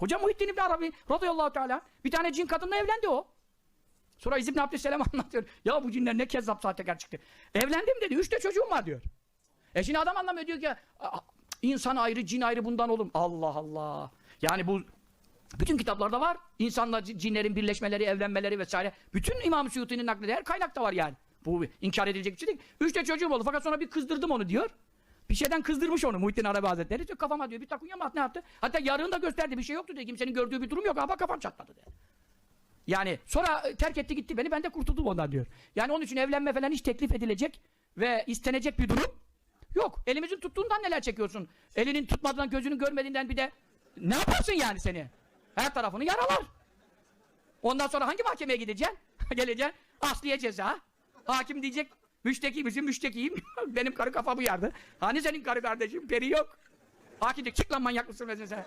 Koca Muhittin İbni Arabi radıyallahu teala bir tane cin kadınla evlendi o. Sonra İzz İbni Abdüsselam anlatıyor. Ya bu cinler ne kezzap sahtekar çıktı. Evlendim dedi. Üç de çocuğum var diyor. E şimdi adam anlamıyor diyor ki "Aa, insan ayrı cin ayrı bundan olur. Allah Allah. Yani bu bütün kitaplarda var. İnsanla cinlerin birleşmeleri, evlenmeleri vesaire. Bütün İmam Suyuti'nin naklediği her kaynakta var yani. Bu inkar edilecek bir şey değil. Üç de çocuğum oldu fakat sonra bir kızdırdım onu diyor. Bir şeyden kızdırmış onu Muhittin Arabi Hazretleri. Diyor, kafama diyor bir takunya mı at, ne yaptı? Hatta yarığını da gösterdi bir şey yoktu diyor. Kimsenin gördüğü bir durum yok ama kafam çatladı diyor. Yani sonra e, terk etti gitti beni ben de kurtuldum ondan diyor. Yani onun için evlenme falan hiç teklif edilecek ve istenecek bir durum yok. Elimizin tuttuğundan neler çekiyorsun? Elinin tutmadığından gözünün görmediğinden bir de ne yaparsın yani seni? Her tarafını yaralar. Ondan sonra hangi mahkemeye gideceksin? Geleceksin. Asliye ceza. Hakim diyecek müşteki misin? Müştekiyim. Benim karı kafamı yardı. Hani senin karı kardeşim? Peri yok. Hakim diyecek çık lan manyak mısın sen?